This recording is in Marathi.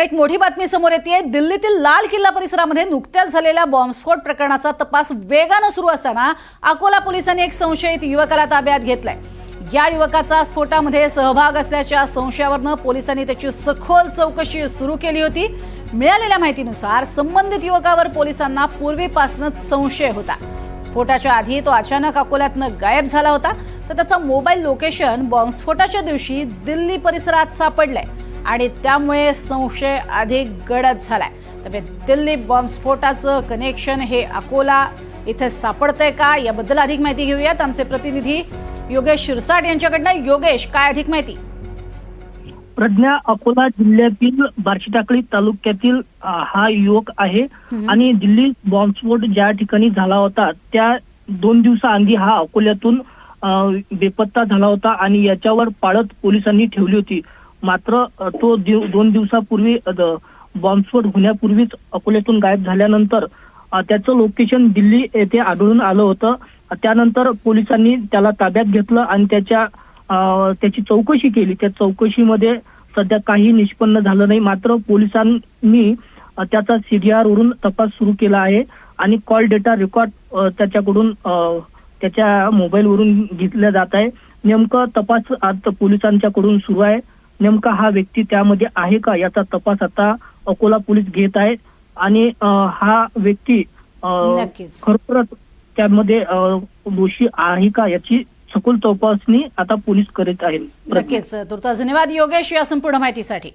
आणि एक मोठी बातमी समोर येते दिल्लीतील लाल किल्ला परिसरामध्ये नुकत्याच झालेल्या बॉम्बस्फोट प्रकरणाचा तपास वेगानं सुरू असताना अकोला पोलिसांनी एक संशयित युवकाला ताब्यात घेतलाय. या युवकाचा स्फोटामध्ये सहभाग असल्याच्या संशयावरनं पोलिसांनी त्याची सखोल चौकशी सुरू केली होती. मिळालेल्या माहितीनुसार संबंधित युवकावर पोलिसांना पूर्वीपासूनच संशय होता. स्फोटाच्या आधी तो अचानक अकोल्यातनं गायब झाला होता. तर त्याचा मोबाईल लोकेशन बॉम्बस्फोटाच्या दिवशी दिल्ली परिसरात सापडलंय. आणि त्यामुळे संशय अधिक गडद झालाय. त्यामुळे दिल्ली बॉम्बस्फोटाचं कनेक्शन हे अकोला इथे सापडतंय का? याबद्दल अधिक माहिती घेऊयात. आमचे प्रतिनिधी योगेश शिरसाट यांच्याकडनं. योगेश काय अधिक माहिती? प्रज्ञा अकोला जिल्ह्यातील बार्शीटाकळी तालुक्यातील अ, हा युवक आहे. आणि दिल्ली बॉम्बस्फोट ज्या ठिकाणी झाला होता त्या दोन दिवसाआधी हा अकोल्यातून बेपत्ता झाला होता आणि याच्यावर पाळत पोलिसांनी ठेवली होती. मात्र तो दिव- दोन दिवसापूर्वी द- बॉम्बस्फोट होण्यापूर्वीच अकोल्यातून गायब झाल्यानंतर त्याचं लोकेशन दिल्ली येथे आढळून आलं होतं. त्यानंतर पोलिसांनी त्याला ताब्यात घेतलं आणि त्याच्या त्याची चौकशी केली. त्या चौकशीमध्ये सध्या काही निष्पन्न झालं नाही. मात्र पोलिसांनी त्याचा सीडीआर वरून तपास सुरू केला आहे आणि कॉल डेटा रेकॉर्ड त्याच्याकडून त्याच्या मोबाईलवरून घेतला जात आहे. नेमकं तपास आता पोलिसांच्याकडून सुरू आहे. नेमका हा व्यक्ती त्यामध्ये आहे का याचा तपास आता अकोला पोलीस घेत आहेत. आणि हा व्यक्ती. खरोखरच त्यामध्ये दोषी आहे का याची सखोल तपासणी आता पोलीस करीत आहेत. नक्कीच. धन्यवाद योगेश या संपूर्ण माहितीसाठी.